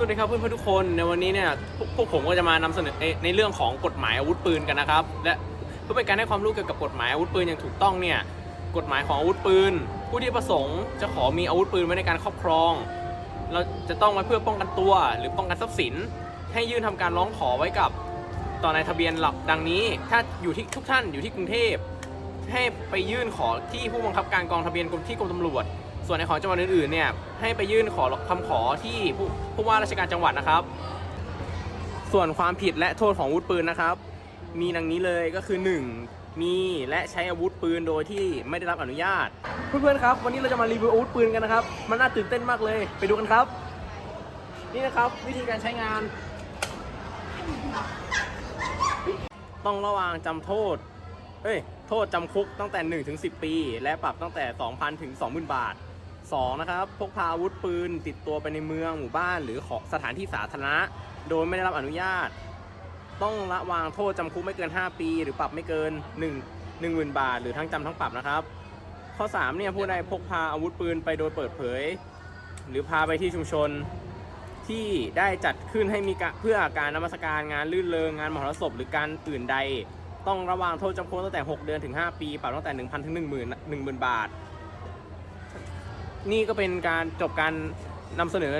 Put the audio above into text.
สวัสดีครับเพื่อนๆทุกคนในวันนี้เนี่ยพวกพวกผมก็จะมานำเสนอในในเรื่องของกฎหมายอาวุธปืนกันนะครับ และเพื่อเป็นการให้ความรู้เกี่ยวกับกฎหมายอาวุธปืนอย่างถูกต้องเนี่ยกฎหมายของอาวุธปืน ผู้ที่ประสงค์จะขอมีอาวุธปืนไว้ในการครอบครอง เราจะต้องไว้เพื่อป้องกันตัว หรือป้องกันทรัพย์สิน ให้ยื่นทำการร้องขอไว้กับต่อในทะเบียนหลักดังนี้ ถ้าอยู่ที่ทุกท่านอยู่ที่กรุงเทพให้ไปยื่นขอที่ผู้บังคับการกองทะเบียนกรมที่กรมตำรวจ ส่วนในของจังหวัดอื่นๆเนี่ยให้ไปยื่นขอคำขอที่ผู้ผู้ว่าราชการจังหวัดนะครับ ส่วนความผิดและโทษของอาวุธปืนนะครับ มีดังนี้เลยก็คือ 1. มีและใช้อาวุธปืนโดยที่ไม่ได้รับอนุญาต เพื่อนๆครับ วันนี้เราจะมารีวิวอาวุธปืนกันนะครับ มันน่าตื่นเต้นมากเลย ไปดูกันครับ นี่นะครับวิธีการใช้งาน ต้องระวังจำโทษเอ้ย โทษจำคุกตั้งแต่1ถึง10 ปี และปรับตั้งแต่ 2,000 ถึง 20,000 บาท 2. นะครับพกพาอาวุธปืนติดตัวไปในเมืองหมู่บ้าน หรือของสถานที่สาธารณะ โดยไม่ได้รับอนุญาต ต้องระวางโทษจำคุกไม่เกิน 5 ปี หรือปรับไม่เกิน 1 10,000 บาท หรือทั้งจำทั้งปรับนะครับ ข้อ 3 เนี่ยผู้ใดพกพาอาวุธปืนไปโดยเปิดเผย หรือพาไปที่ชุมชนที่ได้จัดขึ้นให้มีเพื่อการนมัสการงานลื่นเริงงานมหรสพหรือการอื่นใด ต้องระวางโทษจำคุกตั้งแต่ 6 เดือนถึง 5 ปี ปรับตั้งแต่ 1,000 ถึง 10,000 10,000 บาท นี่ก็เป็นการจบการนำเสนอ